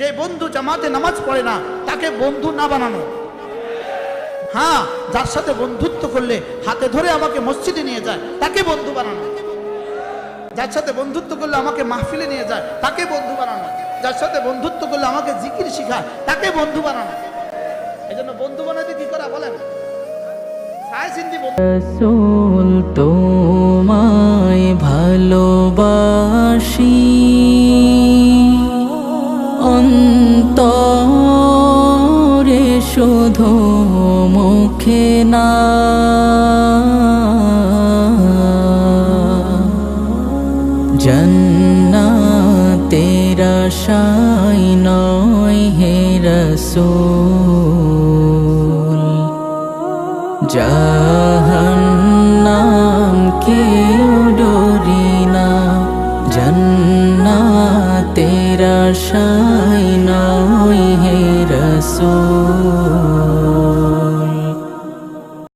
যে বন্ধু জামাতে নামাজ পড়ে না, তাকে বন্ধু না বানানো। হ্যাঁ যার সাথে বন্ধুত্ব করলে, হাতে ধরে আমাকে মসজিদে নিয়ে যায়, তাকে বন্ধু বানানো। যার সাথে বন্ধুত্ব করলে আমাকে মাহফিলে নিয়ে যায়, তাকে বন্ধু বানানো। যার সাথে বন্ধুত্ব করলে আমাকে জিকির শিখায়, তাকে বন্ধু বানানো। এই জন্য বন্ধু বানাতে কি করা বলেন? তোমায় ভালোবাসি। শুধু মুখে না। জন্নাতেরা শাই নয় হে রসুল। জাহান্নাম কেউ ডরি না। জন্নাতের আশায় নয় হে রসূল